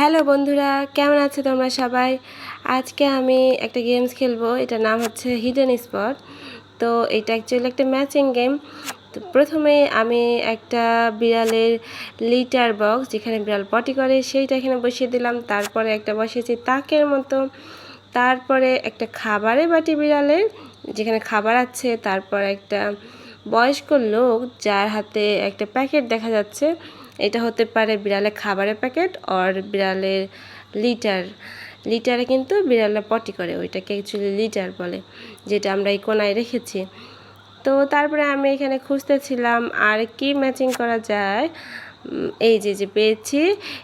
Hello বন্ধুরা, কেমন আছো তোমরা সবাই? আজকে আমি একটা গেমস খেলব, এটার নাম হচ্ছে হিডেন স্পট তো এটা অ্যাকচুয়ালি একটা ম্যাচিং গেম তো প্রথমে আমি একটা বিড়ালের লিটার বক্স যেখানে বিড়াল পটি করে, সেইটা এখানে বসিয়ে দিলাম। তারপরে একটা বসিয়েছি তাকের মতো। তারপরে একটা খাবারে বাটি বিড়ালের, যেখানে খাবার আছে। তারপর একটা বয়স্ক লোক, যার হাতে একটা প্যাকেট দেখা যাচ্ছে। এটা হতে পারে বিড়ালের খাবারের প্যাকেট আর বিড়ালের লিটার। লিটারে কিন্তু বিড়ালে পটি করে, ওইটাকে অ্যাকচুয়ালি লিটার বলে, যেটা আমরা এই কোনায় রেখেছি। তো তারপরে আমি এখানে খুঁজতেছিলাম আর কি ম্যাচিং করা যায়। এই যে যে পেয়েছি,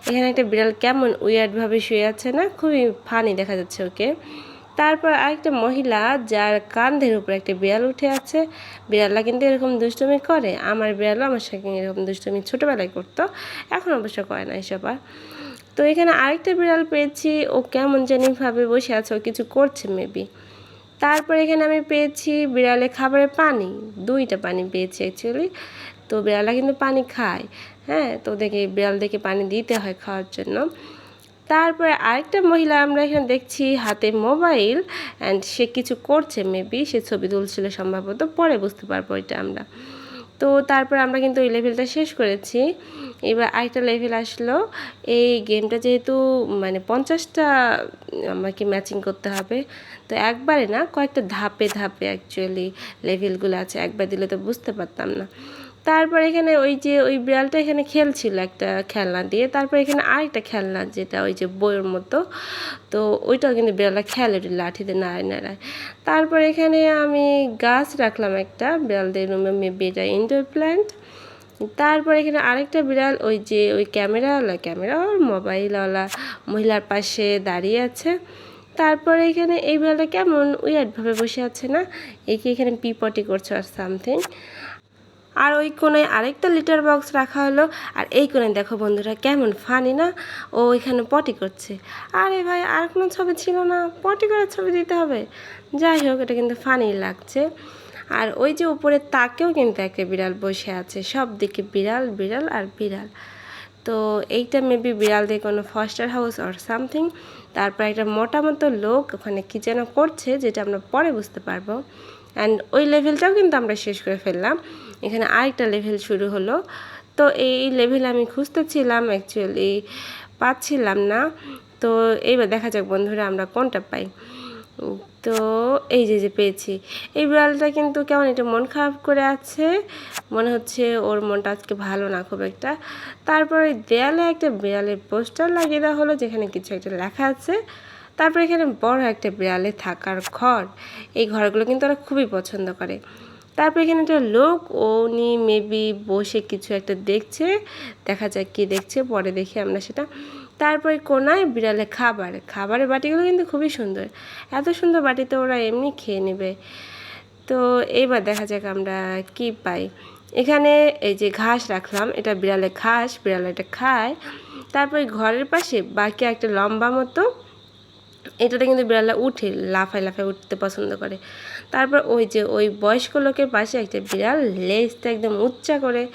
এখানে একটা বিড়াল কেমন উইয়ার্ডভাবে শুয়ে আছে না, খুবই ফানি দেখা যাচ্ছে ওকে। তারপর আরেকটা মহিলা যার কান্ধের উপরে একটা বিড়াল উঠে আছে। বিড়ালটা কিন্তু এরকম দুষ্টুমি করে, আমার বিড়ালও আমার সাথে এরকম দুষ্টুমি ছোটোবেলায় করতো, এখন অবশ্য করে না এসব আর তো এখানে আরেকটা বিড়াল পেয়েছি, ও কেমন জানিভাবে বসে আছে, ও কিছু করছে মেবি তারপর এখানে আমি পেয়েছি বিড়ালে খাবারের পানি, দুইটা পানি পেয়েছি অ্যাকচুয়ালি তো বিড়ালটা কিন্তু পানি খায় হ্যাঁ? তো দেখে বিড়াল দেখে পানি দিতে হয় খাওয়ার জন্য। তারপরে আরেকটা মহিলা আমরা এখানে দেখছি হাতে মোবাইল অ্যান্ড সে কিছু করছে মেবি সে ছবি তুলছিল সম্ভবত, পরে বুঝতে পারব এটা আমরা। তো তারপর আমরা কিন্তু ওই লেভেলটা শেষ করেছি। এবার আরেকটা লেভেল আসলো, এই গেমটা যেহেতু মানে পঞ্চাশটা আমাকে ম্যাচিং করতে হবে, তো একবারে না কয়েকটা ধাপে ধাপে অ্যাকচুয়ালি লেভেলগুলো আছে, একবার দিলে তো বুঝতে পারতাম না। তারপর এখানে ওই যে ওই বিড়ালটা এখানে খেলছিল একটা খেলনা দিয়ে। তারপর এখানে আরেকটা খেলনা যেটা ওই যে বইয়ের মতো। তো ওইটাও কিন্তু বিড়ালটা খেলে ওই লাঠিতে নাড়ায় নাড়ায়। তারপর এখানে আমি গাছ রাখলাম একটা, বিড়ালদের রুমে মেবি এটা ইনডোর প্ল্যান্ট তারপর এখানে আরেকটা বিড়াল ওই যে ওই ক্যামেরাওয়ালা ক্যামেরা মোবাইলওয়ালা মহিলার পাশে দাঁড়িয়ে আছে। তারপরে এখানে এই বিড়ালটা কেমন উইয়ার্ডভাবে বসে আছে না? একে এখানে পিপটি করছে আর সামথিং আর ওই কোনায় আরেকটা লিটার বক্স রাখা হলো। আর এই কোনায় দেখো বন্ধুরা, কেমন ফানি না? ও এখানে পটি করছে। আরে ভাই, আর কোনো ছবি ছিল না। পটি করার ছবি দিতে হবে। যাই হোক, এটা কিন্তু ফানি লাগছে। আর ওই যে উপরে তাকেও কিন্তু একটা বিড়াল বসে আছে। সব দিকে বিড়াল বিড়াল আর বিড়াল। তো এইটা মেবি বিড়াল দিয়ে কোনো ফস্টার হাউস অর সামথিং তারপর একটা মোটা মতো লোক ওখানে কী যেন করছে, যেটা আমরা পরে বুঝতে পারব। অ্যান্ড ওই লেভেলটাও কিন্তু আমরা শেষ করে ফেললাম। এখানে আরেকটা লেভেল শুরু হলো। তো এই লেভেল আমি খুঁজতেছিলাম অ্যাকচুয়ালি পাচ্ছিলাম না। তো এইবার দেখা যাক বন্ধুরা আমরা কোনটা পাই। তো এই যে যে পেয়েছি। এই বিড়ালটা কিন্তু কেমন এটা মন খারাপ করে আছে। মনে হচ্ছে ওর মনটা আজকে ভালো না, খুব একটা। তারপরে দেয়ালে একটা বিড়ালের পোস্টার লাগিয়ে দেওয়া হলো, যেখানে কিছু একটা লেখা আছে। তারপর এখানে বড় একটা বিড়ালে থাকার ঘর। এই ঘরগুলো কিন্তু ওরা খুবই পছন্দ করে। তারপর এখানে একটা লোক, উনি মেবি বসে কিছু একটা দেখছে, দেখা যাক কি দেখছে, পরে দেখি আমরা সেটা। তারপরে কোনায় বিড়ালে খাবার, খাবারের বাটিগুলো কিন্তু খুবই সুন্দর। এত সুন্দর বাটিতে ওরা এমনি খেয়ে নেবে। তো এইবার দেখা যাক আমরা কি পাই। এখানে এই যে ঘাস রাখলাম, এটা বিড়ালে ঘাস, বিড়ালে এটা খায়। তারপরে ঘরের পাশে বাকি একটা লম্বা মতো এটাতে কিন্তু বিড়ালটা উঠে, লাফায় লাফায় উঠতে পছন্দ করে। তারপর ওই যে ওই বয়স্ক লোকের পাশে একটা বিড়াল লেজটা একদম উচ্চা করে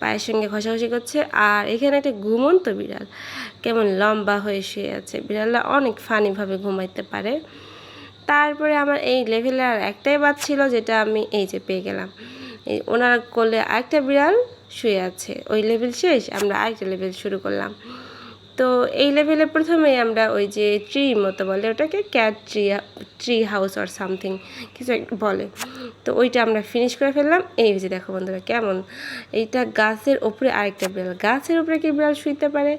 পায়ের সঙ্গে ঘষাঘষি করছে আর এখানে একটা ঘুমন্ত বিড়াল। কেমন লম্বা হয়ে শুয়ে আছে। বিড়ালটা অনেক ফানিভাবে ঘুমাইতে পারে। তারপরে আমার এই লেভেলে আর একটাই বাদ ছিল যেটা আমি এই যে পেয়ে গেলাম। এই ওনার কোলে আরেকটা বিড়াল শুয়ে আছে। ওই লেভেল শেষ, আমরা আরেকটা লেভেল শুরু করলাম। তো এই লেভেলে প্রথমে আমরা ওই যে ট্রি মতো বলে, ওটাকে ক্যাট ট্রি ট্রি হাউস আর সামথিং কিছু বলে। তো ওইটা আমরা ফিনিশ করে ফেললাম। এই যে দেখো বন্ধুরা কেমন। এইটা গাছের ওপরে আরেকটা বিড়াল। গাছের উপরে কি বিড়াল শুইতে পারে?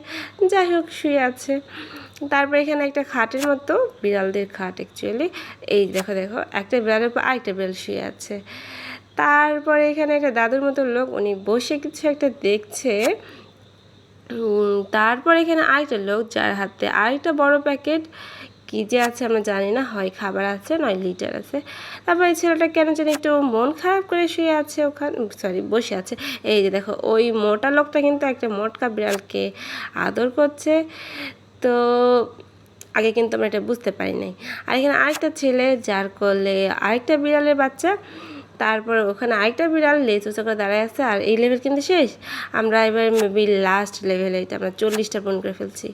যাই হোক, শুয়ে আছে। তারপর এখানে একটা খাটের মতো বিড়ালদের খাট অ্যাকচুয়ালি এই দেখো দেখো, একটা বিড়ালের উপর আরেকটা বিড়াল শুয়ে আছে। তারপরে এখানে একটা দাদুর মতো লোক, উনি বসে কিছু একটা দেখছে। তারপর এখানে আরেকটা লোক যার হাতে আরেকটা বড় প্যাকেট। কী যে আছে আমরা জানি না, হয় খাবার আছে, নয় লিটার আছে। তারপর এই ছেলেটা কেন জানি একটু মন খারাপ করে শুয়ে আছে ওখানে সরি বসে আছে। এই যে দেখো, ওই মোটা লোকটা কিন্তু একটা মোটকা বিড়ালকে আদর করছে। তো আগে কিন্তু আমরা এটা বুঝতে পারি নাই। আর এখানে আরেকটা ছেলে যার করলে আরেকটা বিড়ালের বাচ্চা। তারপর ওখানে আরেকটা বিড়াল লেজ উঁচু করে দাঁড়ায় আছে, আর এই লেভেল কিন্তু শেষ। আমরা এবার মেবি লাস্ট লেভেলে আমরা চল্লিশটা পূরণ করে ফেলছি।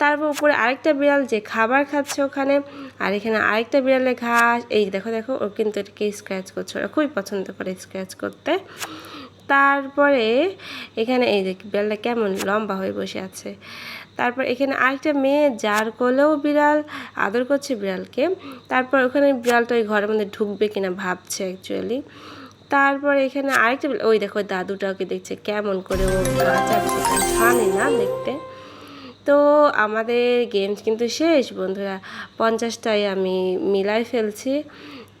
তারপর উপরে আরেকটা বিড়াল যে খাবার খাচ্ছে ওখানে, আর এখানে আরেকটা বিড়ালে ঘাস। এই দেখো দেখো, ও কিন্তু এটাকে স্ক্র্যাচ করছে। ওরা খুবই পছন্দ করে স্ক্র্যাচ করতে। তারপরে এখানে এই যে বিড়ালটা কেমন লম্বা হয়ে বসে আছে। তারপর এখানে আরেকটা মেয়ে যার কোলেও বিড়াল, আদর করছে বিড়ালকে। তারপর ওখানে বিড়ালটা ওই ঘরের মধ্যে ঢুকবে কিনা ভাবছে অ্যাকচুয়ালি তারপর এখানে আরেকটা ওই দেখো দাদুটা ওকে দেখছে, কেমন করে ও নাচাচ্ছে না দেখতে। তো আমাদের গেমস কিন্তু শেষ বন্ধুরা, পঞ্চাশটাই আমি মিলাই ফেলছি।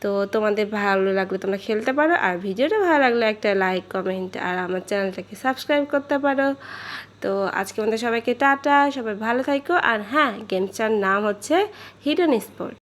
তো তোমাদের ভালো লাগলে তোমরা খেলতে পারো, আর ভিডিওটা ভালো লাগলে একটা লাইক কমেন্ট আর আমার চ্যানেলটাকে সাবস্ক্রাইব করতে পারো। তো আজকে আমাদের সবাইকে টাটা, সবাই ভালো থাকো, আর হ্যাঁ গেমসটার নাম হচ্ছে হিডেন স্পোর্ট